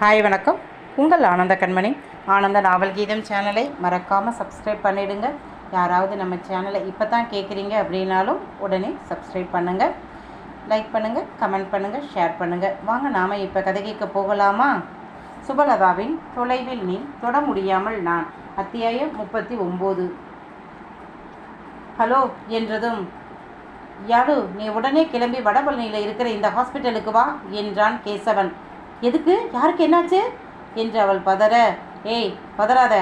Hi வணக்கம். உங்கள் ஆனந்த கண்மணி. ஆனந்த நாவல் கீதம் சேனலை மறக்காமல் சப்ஸ்கிரைப் பண்ணிவிடுங்க யாராவது நம்ம சேனலை இப்போ தான் கேட்குறீங்க அப்படின்னாலும் உடனே சப்ஸ்கிரைப் பண்ணுங்கள் லைக் பண்ணுங்கள் கமெண்ட் பண்ணுங்கள் ஷேர் பண்ணுங்கள் வாங்க நாம் இப்போ கதை கேட்க போகலாமா? சுபலதாவின் தொலைவில் நீ தொட முடியாமல் நான் அத்தியாயம் முப்பத்தி ஒம்பது. ஹலோ என்றதும் யாரு நீ உடனே கிளம்பி வடபழனியில் இருக்கிற இந்த ஹாஸ்பிட்டலுக்கு வா என்றான் கேசவன். எதுக்கு? யாருக்கு என்னாச்சு? என்று அவள் பதற. ஏய் பதறாத.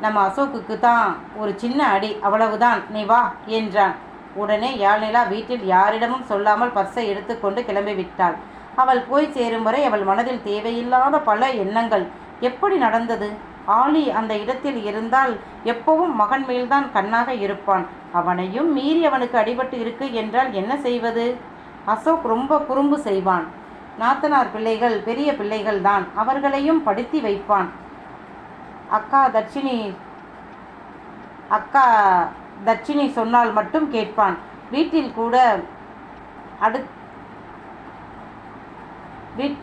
நம்ம அசோக்குக்கு தான் ஒரு சின்ன அடி அவ்வளவுதான். நீ வா என்றான். உடனே யாழ்நிலா வீட்டில் யாரிடமும் சொல்லாமல் பர்ஸை எடுத்துக்கொண்டு கிளம்பி விட்டாள். அவள் போய் சேரும் வரை அவள் மனதில் தேவையில்லாத பல எண்ணங்கள். எப்படி நடந்தது? ஆலி அந்த இடத்தில் இருந்தால் எப்பவும் மகன் மேல்தான் கண்ணாக இருப்பான். அவனையும் மீறி அவனுக்கு அடிபட்டு இருக்கு என்றால் என்ன செய்வது? அசோக் ரொம்ப குறும்பு செய்வான். நாத்தனார் பிள்ளைகள் பெரிய பிள்ளைகள் தான். அவர்களையும் படுத்தி வைப்பான். அக்கா தட்சிணி அக்கா தட்சிணி சொன்னால் மட்டும் கேட்பான். வீட்டில் கூட அடு வீட்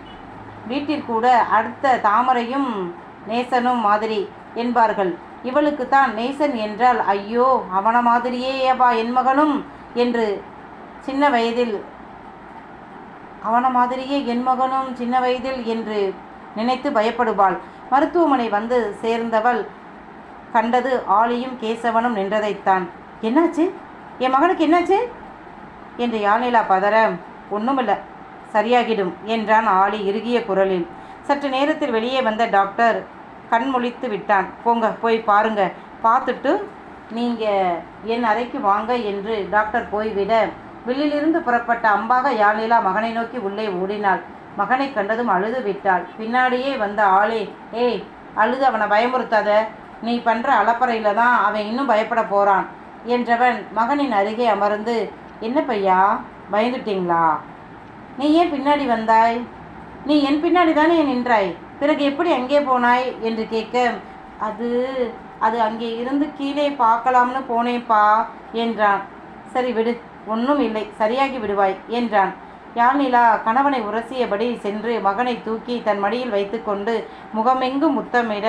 வீட்டில் கூட அடுத்த தாமரையும் நேசனும் மாதிரி என்பார்கள். இவளுக்கு தான் நேசன் என்றால் ஐயோ அவன மாதிரியேயப்பா என் மகனும் என்று சின்ன வயதில் அவன மாதிரியே என் மகனும் சின்ன வயதில் என்று நினைத்து பயப்படுவாள். மருத்துவமனை வந்து சேர்ந்தவள் கண்டது ஆலியும் கேசவனும் நின்றதைத்தான். என்னாச்சு? என் மகனுக்கு என்னாச்சு? என்று யாழிலா பதற? ஒன்றுமில்ல சரியாகிடும் என்றான் ஆளி இறுகிய குரலில். சற்று நேரத்தில் வெளியே வந்த டாக்டர் கண் முழித்து விட்டான். போங்க போய் பாருங்க. பார்த்துட்டு நீங்கள் என் அறைக்கு வாங்க என்று டாக்டர் போய்விட வில்லிலிருந்து புறப்பட்ட அம்பாக யாழிலா மகனை நோக்கி உள்ளே ஓடினாள். மகனை கண்டதும் அழுது விட்டாள். பின்னாடியே வந்த ஆளே ஏய் அழுது அவனை பயமுறுத்தாத. நீ பண்ணுற அலப்பறையில் தான் அவன் இன்னும் பயப்பட போகிறான் என்றவன் மகனின் அருகே அமர்ந்து என்ன பையா பயந்துட்டீங்களா? நீ ஏன் பின்னாடி வந்தாய்? நீ என் பின்னாடி தானே நின்றாய்? பிறகு எப்படி அங்கே போனாய்? என்று கேட்க அது அது அங்கே இருந்து கீழே பார்க்கலாம்னு போனேப்பா என்றான். சரி விடு. ஒன்றும் இல்லை சரியாகி விடுவாய் என்றான். யாழ்நிலா கணவனை உரசியபடி சென்று மகனை தூக்கி தன் மடியில் வைத்துக்கொண்டு முகமெங்கும் முத்தமிட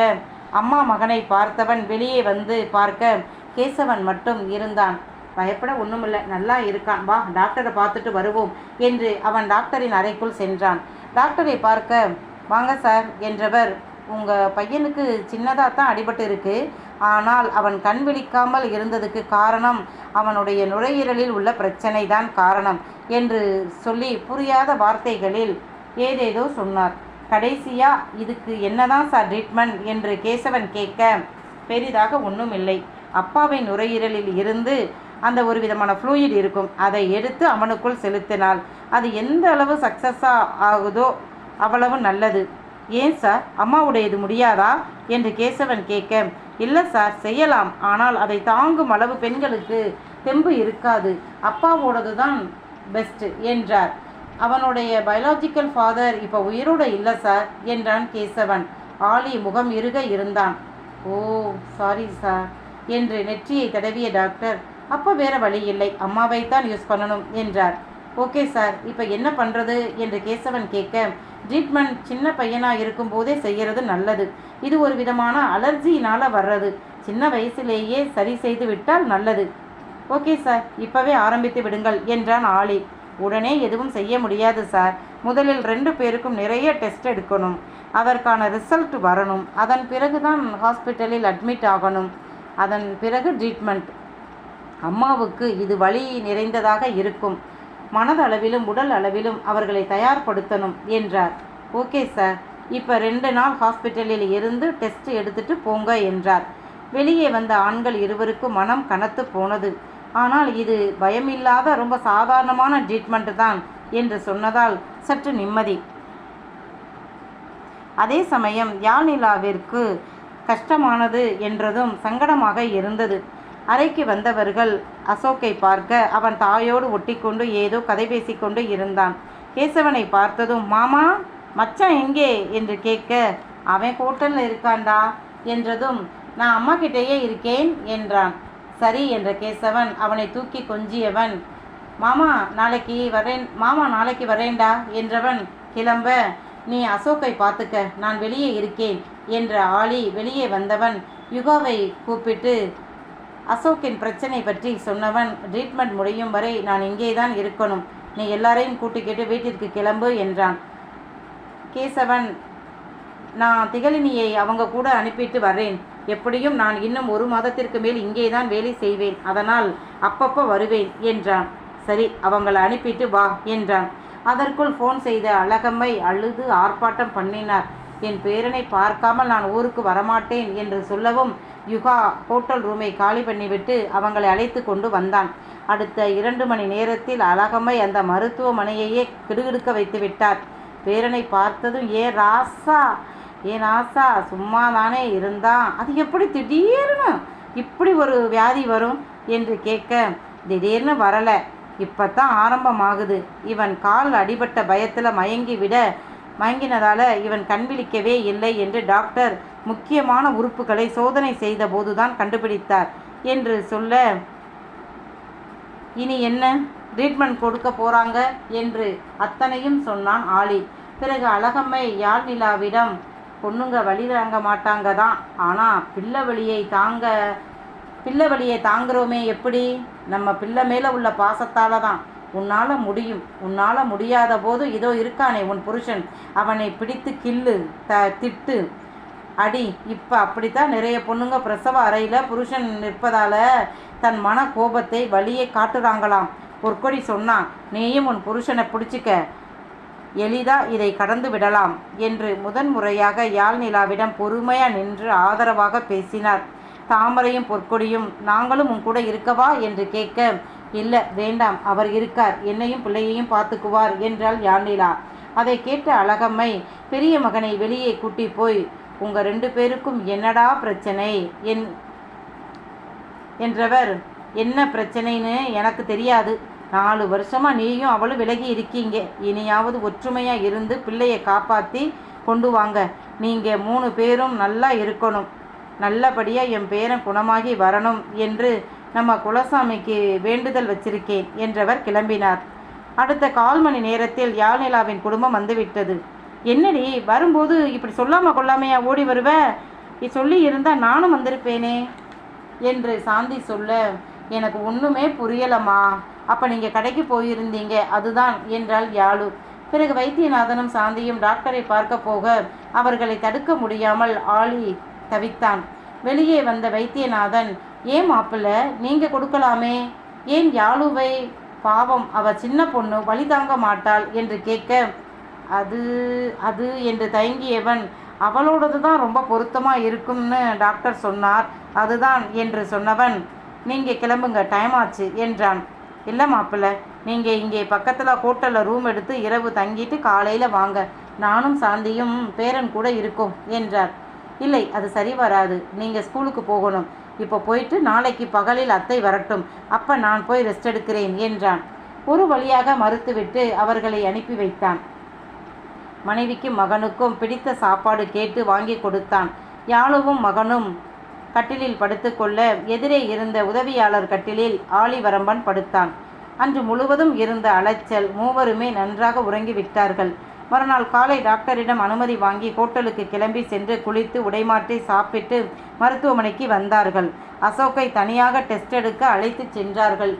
அம்மா மகனை பார்த்தவன் வெளியே வந்து பார்க்க கேசவன் மட்டும் இருந்தான். பயப்பட ஒன்றுமில்லை நல்லா இருக்கான். வா டாக்டரை பார்த்துட்டு வருவோம் என்று அவன் டாக்டரின் அறைக்குள் சென்றான். டாக்டரை பார்க்க வாங்க சார் என்றவர் உங்கள் பையனுக்கு சின்னதாக தான் அடிபட்டு இருக்கு. ஆனால் அவன் கண் விழிக்காமல் இருந்ததுக்கு காரணம் அவனுடைய நுரையீரலில் உள்ள பிரச்சனை தான் காரணம் என்று சொல்லி புரியாத வார்த்தைகளில் ஏதேதோ சொன்னார். கடைசியாக இதுக்கு என்னதான் சார் ட்ரீட்மெண்ட் என்று கேசவன் கேட்க பெரிதாக ஒன்றும் இல்லை அப்பாவின் நுரையீரலில் இருந்து அந்த ஒரு விதமான ஃப்ளூயிட் இருக்கும். அதை எடுத்து அவனுக்குள் செலுத்தினால் அது எந்த அளவு சக்ஸஸாக ஆகுதோ அவ்வளவு நல்லது. ஏன் சார்? அம்மாவுடையது முடியாதா? என்று கேசவன் கேட்க இல்லை சார் செய்யலாம். ஆனால் அதை தாங்கும் அளவு பெண்களுக்கு தெம்பு இருக்காது. அப்பாவோடது தான் பெஸ்ட்டு என்றார். அவனுடைய பயாலஜிக்கல் ஃபாதர் இப்போ உயிரோடு இல்லை சார் என்றான் கேசவன். ஆலி முகம் இருக இருந்தான். ஓ சாரி சார் என்று நெற்றியை தடவிய டாக்டர் அப்போ வேற வழி இல்லை. அம்மாவைத்தான் யூஸ் பண்ணணும் என்றார். ஓகே சார் இப்போ என்ன பண்ணுறது என்று கேசவன் கேட்க ட்ரீட்மெண்ட் சின்ன பையனாக இருக்கும்போதே செய்கிறது நல்லது. இது ஒரு விதமான அலர்ஜியினால் வர்றது. சின்ன வயசுலேயே சரி செய்து விட்டால் நல்லது. ஓகே சார் இப்போவே ஆரம்பித்து விடுங்கள் என்றான் ஆலி உடனே எதுவும் செய்ய முடியாது சார் முதலில் ரெண்டு பேருக்கும் நிறைய டெஸ்ட் எடுக்கணும். அதற்கான ரிசல்ட் வரணும். அதன் பிறகு தான் ஹாஸ்பிட்டலில் அட்மிட் ஆகணும். அதன் பிறகு ட்ரீட்மெண்ட் அம்மாவுக்கு இது வழி நிறைந்ததாக இருக்கும். மனதளவிலும் உடல் அளவிலும் அவர்களை தயார்படுத்தணும் என்றார். Okay sir. இப்போ ரெண்டு நாள் ஹாஸ்பிட்டலில் இருந்து டெஸ்ட் எடுத்துட்டு போங்க என்றார். வெளியே வந்த ஆண்கள் இருவருக்கும் மனம் கனத்து போனது. ஆனால் இது பயமில்லாத ரொம்ப சாதாரணமான ட்ரீட்மெண்ட் தான் என்று சொன்னதால் சற்று நிம்மதி. அதே சமயம் யாழ்நிலாவிற்கு கஷ்டமானது என்றதும் சங்கடமாக இருந்தது. அறைக்கு வந்தவர்கள் அசோக்கை பார்க்க அவன் தாயோடு ஒட்டிக்கொண்டு ஏதோ கதை பேசிக்கொண்டு இருந்தான். கேசவனை பார்த்ததும் மாமா மச்சான் எங்கே? என்று கேட்க அவன் ஹோட்டலில் இருக்கான்டா என்றதும் நான் அம்மா கிட்டேயே இருக்கேன் என்றான். சரி என்ற கேசவன் அவனை தூக்கி கொஞ்சியவன் மாமா நாளைக்கு வரேன் மாமா நாளைக்கு வரேன்டா என்றவன் கிளம்ப நீ அசோக்கை பார்த்துக்க நான் வெளியே இருக்கேன் என்ற ஆளி வெளியே வந்தவன் யுகாவை கூப்பிட்டு அசோக்கின் பிரச்சனை பற்றி சொன்னவன் ட்ரீட்மெண்ட் முடியும் வரை நான் இங்கே தான் இருக்கணும். நீ எல்லாரையும் கூட்டிக்கிட்டு வீட்டிற்கு கிளம்பு என்றான். கேசவன் நான் திகழினியை அவங்க கூட அனுப்பிட்டு வர்றேன். எப்படியும் நான் இன்னும் ஒரு மாதத்திற்கு மேல் இங்கே தான் வேலை செய்வேன். அதனால் அப்பப்போ வருவேன் என்றான். சரி அவங்கள அனுப்பிட்டு வா என்றான். அதற்குள் ஃபோன் செய்த அழகம்மை அழுது ஆர்ப்பாட்டம் பண்ணினார். என் பேரனை பார்க்காமல் நான் ஊருக்கு வரமாட்டேன் என்று சொல்லவும் யுகா ஹோட்டல் ரூமை காலி பண்ணிவிட்டு அவங்களை அழைத்து கொண்டு வந்தான். அடுத்த இரண்டு மணி நேரத்தில் அழகம்மை அந்த மருத்துவமனையையே கிடுகிடுக்க வைத்து விட்டார். பேரனை பார்த்ததும் ஏ ராசா ஏ ராசா சும்மா தானே இருந்தான் அது எப்படி திடீர்னு இப்படி ஒரு வியாதி வரும்? என்று கேட்க திடீர்னு வரலை. இப்போ தான் ஆரம்பமாகுது. இவன் கால் அடிபட்ட பயத்தில் மயங்கி விட மயங்கினதால இவன் கண் விழிக்கவே இல்லை என்று டாக்டர் முக்கியமான உறுப்புகளை சோதனை செய்த போதுதான் கண்டுபிடித்தார் என்று சொல்ல இனி என்ன? ட்ரீட்மெண்ட் கொடுக்க போறாங்க? என்று அத்தனையும் சொன்னான் ஆலி. பிறகு அழகம்மை யாழ் நிலாவிடம் பொண்ணுங்க வழி தாங்க மாட்டாங்க தான். ஆனால் பிள்ளை வழியை தாங்க பிள்ளை வழியை தாங்குறோமே எப்படி? நம்ம பிள்ளை மேலே உள்ள பாசத்தால தான். உன்னால் முடியும். உன்னால் முடியாத போது இதோ இருக்கானே உன் புருஷன். அவனை பிடித்து கிள்ளு த திட்டு. அடி இப்போ அப்படித்தான் நிறைய பொண்ணுங்க பிரசவ அறையில் புருஷன் நிற்பதால் தன் மன கோபத்தை வழியே காட்டுறாங்களாம். பொற்கொடி சொன்னான் நீயும் உன் புருஷனை பிடிச்சிக்க. எளிதா இதை கடந்து விடலாம் என்று முதன்முறையாக யாழ் நிலாவிடம் பொறுமையாக நின்று ஆதரவாக பேசினார். தாமரையும் பொற்கொடியும் நாங்களும் உன் கூட இருக்கவா? என்று கேட்க இல்லை வேண்டாம் அவர் இருக்கார் என்னையும் பிள்ளையையும் பார்த்துக்குவார் என்றாள் யானிலா அதை கேட்ட அழகம்மை பெரிய மகனை வெளியே கூட்டி போய் உங்கள் ரெண்டு பேருக்கும் என்னடா பிரச்சனை? என் என்றவர் என்ன பிரச்சனைன்னு எனக்கு தெரியாது. நாலு வருஷமா நீயும் அவளும் விலகி இருக்கீங்க. இனியாவது ஒற்றுமையா இருந்து பிள்ளையை காப்பாற்றி கொண்டு வாங்க. நீங்கள் மூணு பேரும் நல்லா இருக்கணும். நல்லபடியாக என் பேரன் குணமாகி வரணும் என்று நம்ம குலசாமிக்கு வேண்டுதல் வச்சிருக்கேன் என்றவர் கிளம்பினார். அடுத்த கால் மணி நேரத்தில் யாழ்நிலாவின் குடும்பம் வந்துவிட்டது. என்னடி வரும்போது இப்படி சொல்லாம கொள்ளாமையா ஓடி வருவ? நீ சொல்லி இருந்தா நானும் வந்திருப்பேனே என்று சாந்தி சொல்ல எனக்கு ஒன்றுமே புரியலம்மா. அப்போ நீங்கள் கடைக்கு போயிருந்தீங்க அதுதான் என்றாள் யாழு. பிறகு வைத்தியநாதனும் சாந்தியும் டாக்டரை பார்க்க போக அவர்களை தடுக்க முடியாமல் ஆளி தவித்தான். வெளியே வந்த வைத்தியநாதன் ஏன் மாப்பிள்ள நீங்கள் கொடுக்கலாமே? ஏன் யாழுவை? பாவம் அவ சின்ன பொண்ணு வழி தாங்க மாட்டாள் என்று கேட்க அது அது என்று தயங்கியவன் அவளோடது தான் ரொம்ப பொருத்தமாக இருக்கும்னு டாக்டர் சொன்னார். அதுதான் என்று சொன்னவன் நீங்கள் கிளம்புங்க டைம் ஆச்சு என்றான். இல்லை மாப்பிள்ள நீங்கள் இங்கே பக்கத்தில் ஹோட்டலில் ரூம் எடுத்து இரவு தங்கிட்டு காலையில் வாங்க. நானும் சாந்தியும் பேரன் கூட இருக்கோம் என்றார். இல்லை அது சரி வராது. நீங்கள் ஸ்கூலுக்கு போகணும். இப்போ போயிட்டு நாளைக்கு பகலில் அத்தை வரட்டும். அப்போ நான் போய் ரெஸ்ட் எடுக்கிறேன் என்றான். ஒரு வழியாக மறுத்துவிட்டு அவர்களை அனுப்பி வைத்தான். மனைவிக்கும் மகனுக்கும் பிடித்த சாப்பாடு கேட்டு வாங்கி கொடுத்தான். யாழுவும் மகனும் கட்டிலில் படுத்துக்கொள்ள எதிரே இருந்த உதவியாளர் கட்டிலில் ஆலிவரம்பன் படுத்தான். அன்று முழுவதும் இருந்த அலைச்சல் மூவருமே நன்றாக உறங்கிவிட்டார்கள். மறுநாள் காலை டாக்டரிடம் அனுமதி வாங்கி ஹோட்டலுக்கு கிளம்பி சென்று குளித்து உடைமாற்றி சாப்பிட்டு மருத்துவமனைக்கு வந்தார்கள். அசோக்கை தனியாக டெஸ்ட் எடுக்க அழைத்து சென்றார்கள்.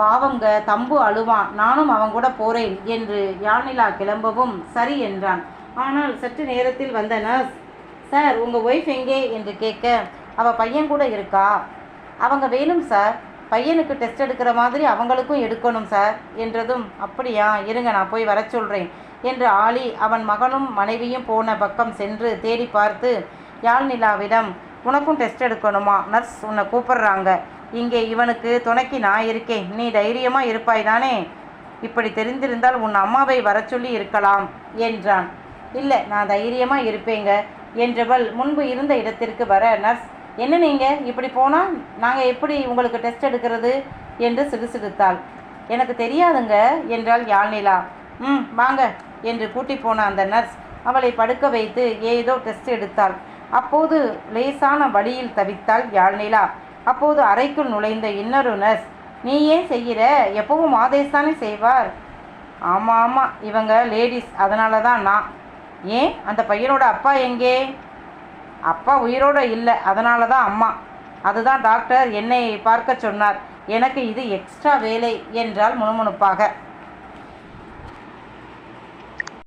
பாவங்க தம்பு அழுவான் நானும் அவன் கூட போறேன் என்று யானிலா கிளம்பவும் சரி என்றான். ஆனால் சற்று நேரத்தில் வந்த நர்ஸ் சார் உங்கள் ஒய்ஃப் எங்கே? என்று கேட்க அவள் பையன் கூட இருக்கா? அவங்க வேணும் சார். பையனுக்கு டெஸ்ட் எடுக்கிற மாதிரி அவங்களுக்கும் எடுக்கணும் சார். என்றதும் அப்படியா இருங்க நான் போய் வர சொல்கிறேன் என்று ஆளி அவன் மகனும் மனைவியும் போன பக்கம் சென்று தேடி பார்த்து யாழ்நிலாவிடம் உனக்கும் டெஸ்ட் எடுக்கணுமா? நர்ஸ் உன்னை கூப்பிடுறாங்க. இங்கே இவனுக்கு துணைக்கு நான் இருக்கேன். நீ தைரியமாக இருப்பாய் தானே? இப்படி தெரிந்திருந்தால் உன் அம்மாவை வர சொல்லி இருக்கலாம் என்றான். இல்லை நான் தைரியமாக இருப்பேங்க என்றவள் முன்பு இருந்த இடத்திற்கு வர நர்ஸ் என்ன நீங்கள் இப்படி போனால் நாங்கள் எப்படி உங்களுக்கு டெஸ்ட் எடுக்கிறது? என்று சிடுசிடுத்தாள். எனக்கு தெரியாதுங்க என்றாள் யாழ்நிலா ம் வாங்க. என்று கூட்டி போன அந்த நர்ஸ் அவளை படுக்க வைத்து ஏதோ டெஸ்ட் எடுத்தாள். அப்போது லேசான வழியில் தவித்தாள் யாழ்நிலா. அப்போது அறைக்குள் நுழைந்த இன்னொரு நர்ஸ் நீ ஏன் செய்கிற எப்பவும் ஆதேஷ் தானே செய்வார்? ஆமாம் ஆமாம் இவங்க லேடிஸ் அதனால தான் நான். ஏன்? அந்த பையனோட அப்பா எங்கே? அப்பா உயிரோடு இல்லை அதனால தான் அம்மா. அதுதான் டாக்டர் என்னை பார்க்க சொன்னார். எனக்கு இது எக்ஸ்ட்ரா வேலை என்றால் முணுமுணுப்பாக.